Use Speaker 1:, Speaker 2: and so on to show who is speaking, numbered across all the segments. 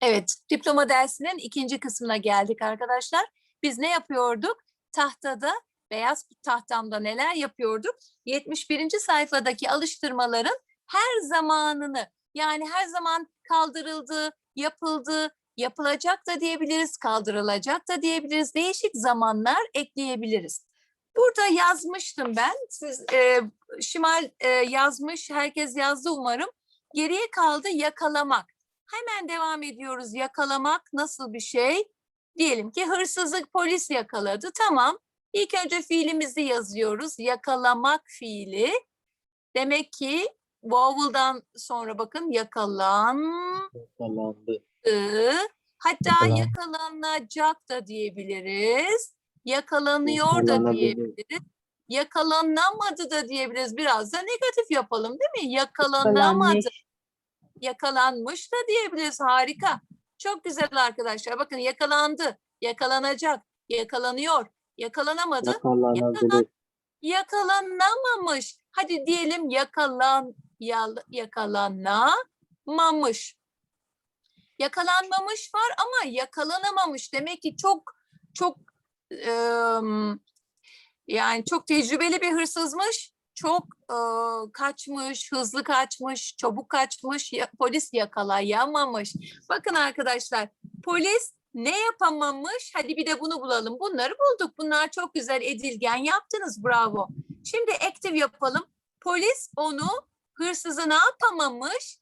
Speaker 1: Evet, diploma dersinin ikinci kısmına geldik arkadaşlar. Biz ne yapıyorduk? Tahtada, beyaz tahtamda neler yapıyorduk? 71. sayfadaki alıştırmaların her zamanını, yani her zaman kaldırıldı, yapıldı, yapılacak da diyebiliriz, kaldırılacak da diyebiliriz. Değişik zamanlar ekleyebiliriz. Burada yazmıştım ben. Siz e, Şimal e, yazmış, herkes yazdı umarım. Geriye kaldı yakalamak. Hemen devam ediyoruz. Yakalamak nasıl bir şey? Diyelim ki hırsızlık polis yakaladı. Tamam. İlk önce fiilimizi yazıyoruz. Yakalamak fiili. Demek ki vowel'dan sonra bakın yakalandı.
Speaker 2: Yakalandı.
Speaker 1: Hatta
Speaker 2: Yakalan-
Speaker 1: yakalanacak da diyebiliriz. Yakalanıyor da
Speaker 2: Yakalanabilir.
Speaker 1: diyebiliriz. Yakalanamadı da diyebiliriz. Biraz da negatif yapalım değil mi? Yakalanamadı yakalanmış da diyebiliriz. Harika. Çok güzel arkadaşlar. Bakın yakalandı, yakalanacak, yakalanıyor, yakalanamadı,
Speaker 2: Yakalanabilir.
Speaker 1: yakalanamamış. Hadi diyelim yakalan yal, yakalanamamış. Yakalanmamış var ama yakalanamamış. Demek ki çok çok em, yani çok tecrübeli bir hırsızmış. Çok e, kaçmış, hızlı kaçmış, çabuk kaçmış, ya- polis yakalayamamış. Bakın arkadaşlar, polis ne yapamamış? Hadi bir de bunu bulalım. Bunları bulduk. Bunlar çok güzel edilgen yaptınız. Bravo. Şimdi active yapalım. Polis onu hırsızı ne yapamamış?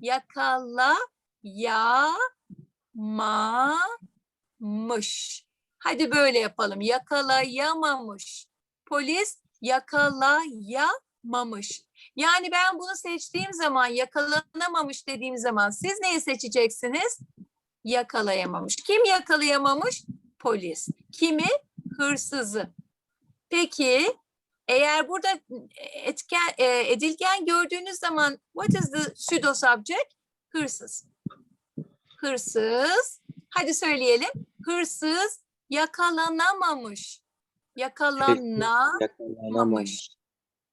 Speaker 1: Yakalayamamış. Hadi böyle yapalım. Yakalayamamış. Polis yakalayamamış. Yani ben bunu seçtiğim zaman yakalanamamış dediğim zaman siz neyi seçeceksiniz? Yakalayamamış. Kim yakalayamamış? Polis. Kimi? Hırsızı. Peki eğer burada etken, e, edilgen gördüğünüz zaman what is the pseudo subject? Hırsız. Hırsız. Hadi söyleyelim. Hırsız yakalanamamış. Yakalana
Speaker 2: Yakalanamamış.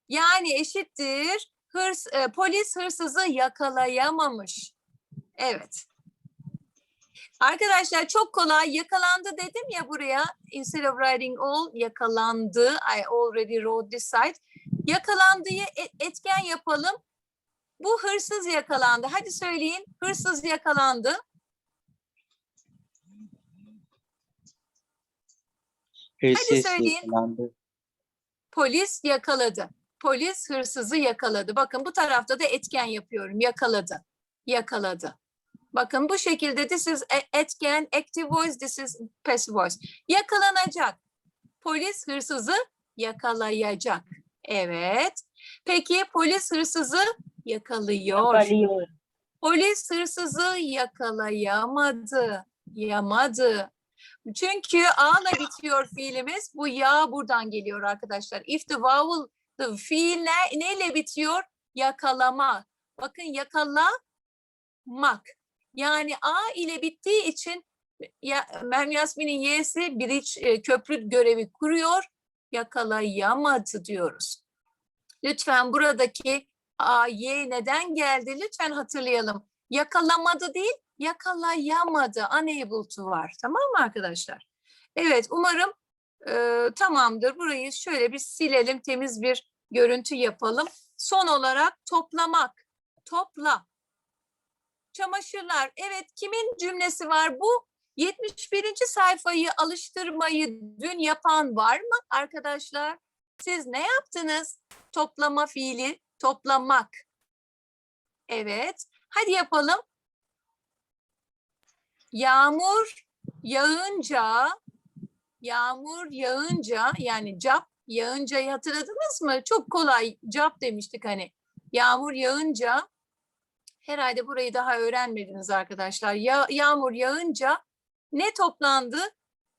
Speaker 1: yani eşittir hırs e, polis hırsızı yakalayamamış. Evet. Arkadaşlar çok kolay yakalandı dedim ya buraya instead of writing all yakalandı I already wrote this side. Yakalandığı e- etken yapalım. Bu hırsız yakalandı. Hadi söyleyin. Hırsız yakalandı.
Speaker 2: Hırsız
Speaker 1: söyleyin.
Speaker 2: yakalandı.
Speaker 1: Polis yakaladı. Polis hırsızı yakaladı. Bakın bu tarafta da etken yapıyorum. Yakaladı. Yakaladı. Bakın bu şekilde this is a- etken, active voice, this is passive voice. Yakalanacak. Polis hırsızı yakalayacak. Evet. Peki polis hırsızı yakalıyor.
Speaker 3: Yakalıyor.
Speaker 1: Polis hırsızı yakalayamadı. Yamadı. Çünkü A'la bitiyor fiilimiz. Bu ya buradan geliyor arkadaşlar. If the vowel, the fiil ne, neyle bitiyor? Yakalama. Bakın yakalamak. Yani A ile bittiği için ya, Meryem Yasmin'in Y'si bridge, e, köprü görevi kuruyor. Yakalayamadı diyoruz. Lütfen buradaki A, Y neden geldi? Lütfen hatırlayalım. Yakalamadı değil, yakalayamadı. Unable to var. Tamam mı arkadaşlar? Evet, umarım e, tamamdır. Burayı şöyle bir silelim, temiz bir görüntü yapalım. Son olarak toplamak. Topla. Çamaşırlar. Evet, kimin cümlesi var? Bu 71. sayfayı alıştırmayı dün yapan var mı arkadaşlar? Siz ne yaptınız? Toplama fiili, toplamak. Evet. Hadi yapalım. Yağmur yağınca, yağmur yağınca yani cap yağıncayı hatırladınız mı? Çok kolay cap demiştik hani. Yağmur yağınca herhalde burayı daha öğrenmediniz arkadaşlar. Ya, yağmur yağınca ne toplandı?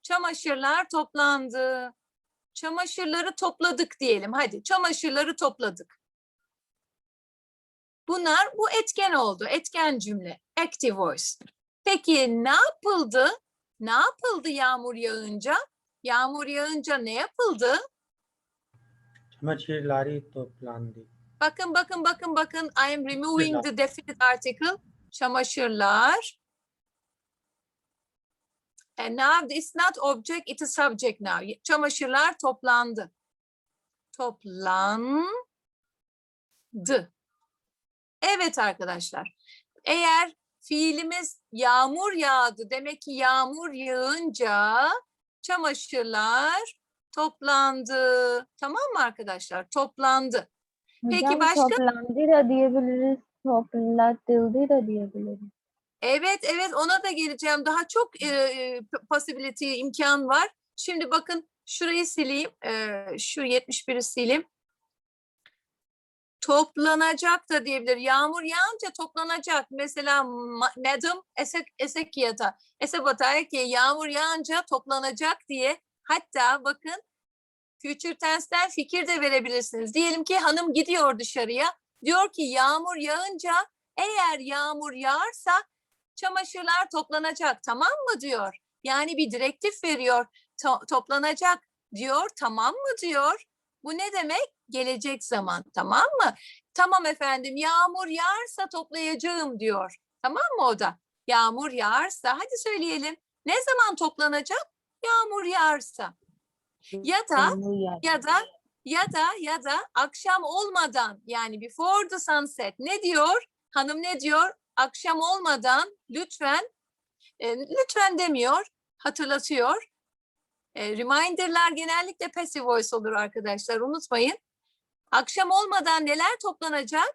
Speaker 1: Çamaşırlar toplandı. Çamaşırları topladık diyelim. Hadi çamaşırları topladık. Bunlar bu etken oldu. Etken cümle. Active voice. Peki ne yapıldı? Ne yapıldı yağmur yağınca? Yağmur yağınca ne yapıldı?
Speaker 3: Çamaşırları toplandı.
Speaker 1: Bakın bakın bakın bakın. I am removing the definite article. Çamaşırlar. And now it's not object, it is subject now. Çamaşırlar toplandı. Toplandı. Evet arkadaşlar. Eğer fiilimiz yağmur yağdı demek ki yağmur yağınca çamaşırlar toplandı. Tamam mı arkadaşlar? Toplandı. Peki
Speaker 3: Hocam
Speaker 1: başka?
Speaker 3: toplandı da diyebiliriz. Toplatıldı da diyebiliriz.
Speaker 1: Evet, evet ona da geleceğim. Daha çok e, e, possibility, imkan var. Şimdi bakın şurayı sileyim. E, şu 71'i sileyim. Toplanacak da diyebilir. Yağmur yağınca toplanacak. Mesela ma- Madam Esek, Esekiyata. Esebataya ki yağmur yağınca toplanacak diye. Hatta bakın future tense'ten fikir de verebilirsiniz. Diyelim ki hanım gidiyor dışarıya. Diyor ki yağmur yağınca eğer yağmur yağarsa çamaşırlar toplanacak tamam mı diyor. Yani bir direktif veriyor. To- toplanacak diyor tamam mı diyor. Bu ne demek? Gelecek zaman tamam mı? Tamam efendim yağmur yağarsa toplayacağım diyor. Tamam mı o da? Yağmur yağarsa hadi söyleyelim. Ne zaman toplanacak? Yağmur yağarsa. Ya da ya da ya da ya da akşam olmadan yani before the sunset ne diyor? Hanım ne diyor? Akşam olmadan lütfen e, lütfen demiyor, hatırlatıyor. E, reminder'lar genellikle passive voice olur arkadaşlar unutmayın. Akşam olmadan neler toplanacak?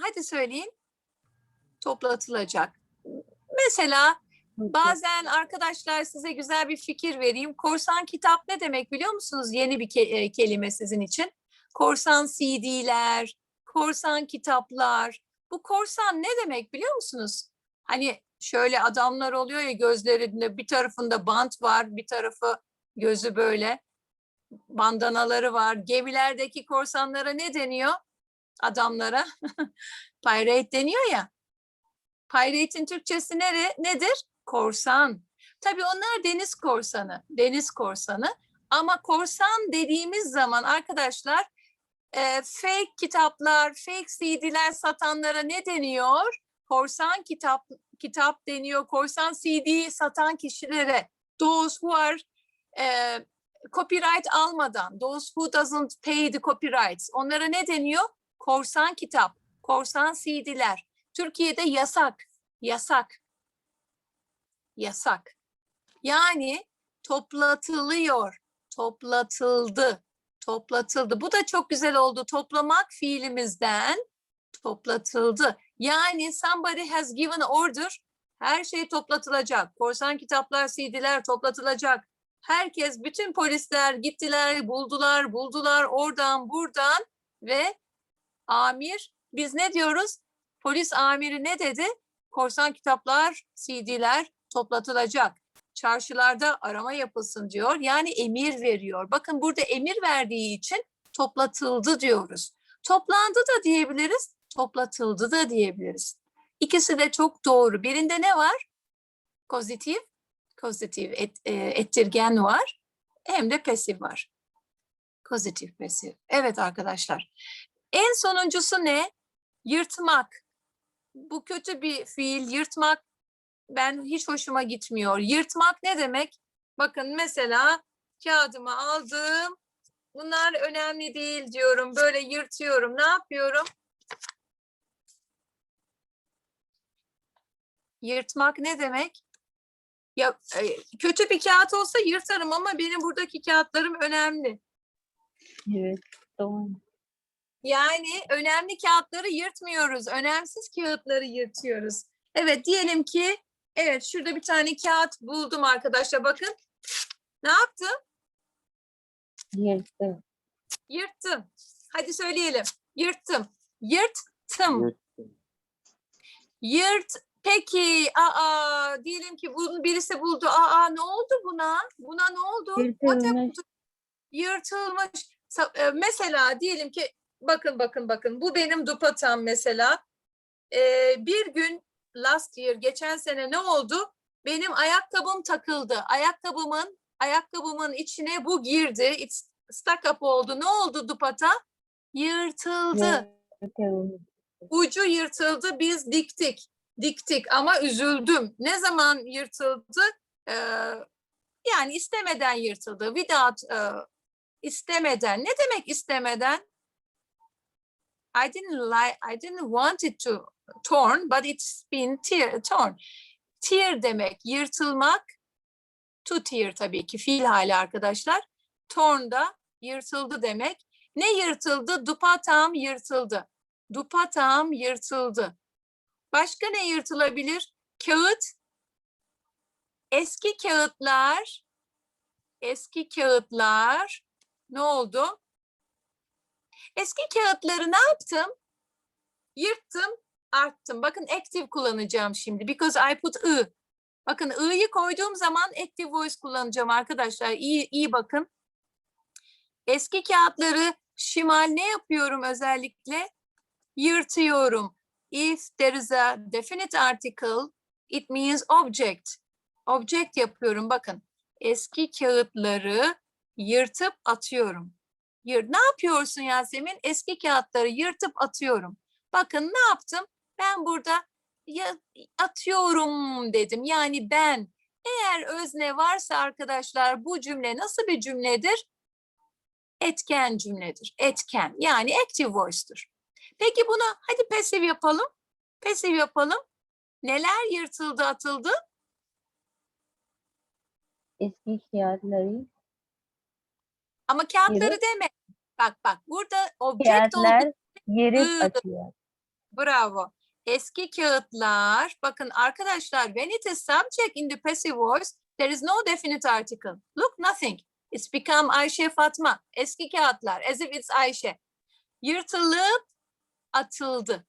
Speaker 1: Hadi söyleyin. Toplatılacak. Mesela Bazen arkadaşlar size güzel bir fikir vereyim. Korsan kitap ne demek biliyor musunuz? Yeni bir ke- e, kelime sizin için. Korsan CD'ler, korsan kitaplar. Bu korsan ne demek biliyor musunuz? Hani şöyle adamlar oluyor ya gözlerinde bir tarafında bant var, bir tarafı gözü böyle bandanaları var. Gemilerdeki korsanlara ne deniyor? Adamlara pirate deniyor ya. Pirate'in Türkçesi nere, nedir? Korsan. Tabii onlar deniz korsanı, deniz korsanı. Ama korsan dediğimiz zaman arkadaşlar e, fake kitaplar, fake CD'ler satanlara ne deniyor? Korsan kitap kitap deniyor. Korsan CD satan kişilere those who are e, copyright almadan, those who doesn't pay the copyrights. Onlara ne deniyor? Korsan kitap, korsan CD'ler. Türkiye'de yasak, yasak, yasak. Yani toplatılıyor, toplatıldı, toplatıldı. Bu da çok güzel oldu. Toplamak fiilimizden toplatıldı. Yani somebody has given order. Her şey toplatılacak. Korsan kitaplar, CD'ler toplatılacak. Herkes, bütün polisler gittiler, buldular, buldular oradan buradan ve amir biz ne diyoruz? Polis amiri ne dedi? Korsan kitaplar, CD'ler toplatılacak. Çarşılarda arama yapılsın diyor. Yani emir veriyor. Bakın burada emir verdiği için toplatıldı diyoruz. Toplandı da diyebiliriz, toplatıldı da diyebiliriz. İkisi de çok doğru. Birinde ne var? Pozitif, pozitif et, e, ettirgen var. Hem de pasif var. Pozitif, pasif. Evet arkadaşlar. En sonuncusu ne? Yırtmak. Bu kötü bir fiil. Yırtmak ben hiç hoşuma gitmiyor. Yırtmak ne demek? Bakın mesela kağıdımı aldım. Bunlar önemli değil diyorum. Böyle yırtıyorum. Ne yapıyorum? Yırtmak ne demek? Ya e, kötü bir kağıt olsa yırtarım ama benim buradaki kağıtlarım önemli.
Speaker 3: Evet. Doğru.
Speaker 1: Yani önemli kağıtları yırtmıyoruz. Önemsiz kağıtları yırtıyoruz. Evet diyelim ki evet şurada bir tane kağıt buldum arkadaşlar bakın. Ne yaptım?
Speaker 3: Yırttı.
Speaker 1: Yırttım. Hadi söyleyelim. Yırttım. Yırttım.
Speaker 2: Yırttım.
Speaker 1: Yırt. Peki. Aa, diyelim ki bunu birisi buldu. Aa ne oldu buna? Buna ne oldu?
Speaker 3: Yırtılmış.
Speaker 1: Yırtılmış. E, Mesela diyelim ki bakın bakın bakın bu benim dupatam mesela. Ee, bir gün last year geçen sene ne oldu? Benim ayakkabım takıldı. Ayakkabımın ayakkabımın içine bu girdi. It's stuck up oldu. Ne oldu dupata? Yırtıldı.
Speaker 3: Yırtıldı.
Speaker 1: Ucu yırtıldı biz diktik. Diktik ama üzüldüm. Ne zaman yırtıldı? Ee, yani istemeden yırtıldı. Without e, istemeden. Ne demek istemeden? I didn't like I didn't want it to torn but it's been tear, torn. Tear demek yırtılmak. To tear tabii ki fiil hali arkadaşlar. Torn da yırtıldı demek. Ne yırtıldı? Dupatam yırtıldı. Dupatam yırtıldı. Başka ne yırtılabilir? Kağıt. Eski kağıtlar. Eski kağıtlar. Ne oldu? Eski kağıtları ne yaptım? Yırttım, arttım. Bakın active kullanacağım şimdi. Because I put ı. Bakın ı'yı koyduğum zaman active voice kullanacağım arkadaşlar. İyi, iyi bakın. Eski kağıtları şimal ne yapıyorum özellikle? Yırtıyorum. If there is a definite article, it means object. Object yapıyorum. Bakın. Eski kağıtları yırtıp atıyorum. Yır, ne yapıyorsun Yasemin? Eski kağıtları yırtıp atıyorum. Bakın ne yaptım? Ben burada ya, atıyorum dedim. Yani ben. Eğer özne varsa arkadaşlar bu cümle nasıl bir cümledir? Etken cümledir. Etken. Yani active voice'tur. Peki bunu hadi passive yapalım. Passive yapalım. Neler yırtıldı, atıldı?
Speaker 3: Eski kağıtları.
Speaker 1: Ama kağıtları deme. Bak bak burada object
Speaker 3: Kağıtlar
Speaker 1: oldu.
Speaker 3: yeri atıyor.
Speaker 1: Bravo. Eski kağıtlar. Bakın arkadaşlar when it is subject in the passive voice there is no definite article. Look nothing. It's become Ayşe Fatma. Eski kağıtlar. As if it's Ayşe. Yırtılıp atıldı.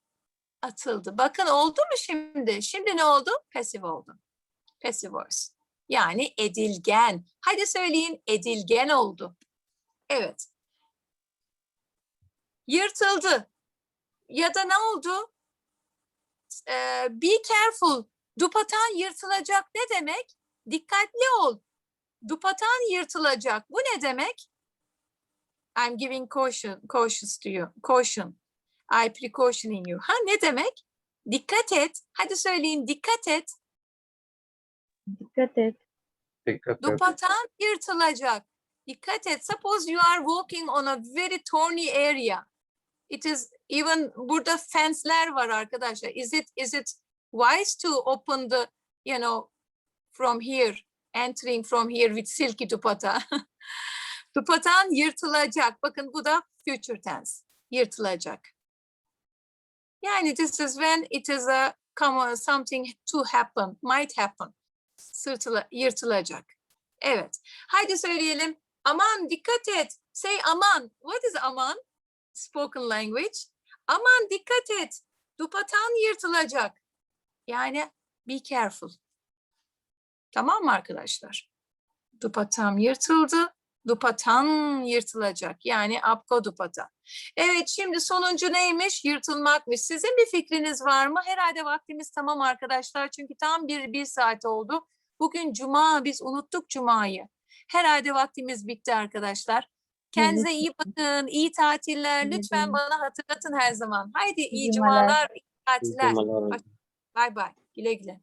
Speaker 1: Atıldı. Bakın oldu mu şimdi? Şimdi ne oldu? Passive oldu. Passive voice. Yani edilgen. Hadi söyleyin edilgen oldu. Evet. Yırtıldı. Ya da ne oldu? Ee, be careful. Dupatan yırtılacak ne demek? Dikkatli ol. Dupatan yırtılacak. Bu ne demek? I'm giving caution, cautious to you. Caution. I precautioning you. Ha ne demek? Dikkat et. Hadi söyleyin dikkat et.
Speaker 3: Dikkat et.
Speaker 2: Dikkat et.
Speaker 1: Dupatan yırtılacak. Dikkat et. Suppose you are walking on a very thorny area. It is even burada fence'ler var arkadaşlar. Is it is it wise to open the you know from here entering from here with silky dupata? Dupatan yırtılacak. Bakın bu da future tense. Yırtılacak. Yani this is when it is a come something to happen, might happen. Sırtıla, yırtılacak. Evet. Haydi söyleyelim. Aman dikkat et. Say aman. What is aman? Spoken language. Aman dikkat et. Dupatan yırtılacak. Yani be careful. Tamam mı arkadaşlar? Dupatam yırtıldı. Dupatan yırtılacak. Yani apko dupata. Evet şimdi sonuncu neymiş? Yırtılmakmış. Sizin bir fikriniz var mı? Herhalde vaktimiz tamam arkadaşlar. Çünkü tam bir, bir saat oldu. Bugün cuma. Biz unuttuk cumayı. Herhalde vaktimiz bitti arkadaşlar. Kendinize iyi bakın. iyi tatiller. Lütfen bana hatırlatın her zaman. Haydi iyi
Speaker 3: cumalar.
Speaker 1: cumalar, iyi tatiller. Bay bay. Güle güle.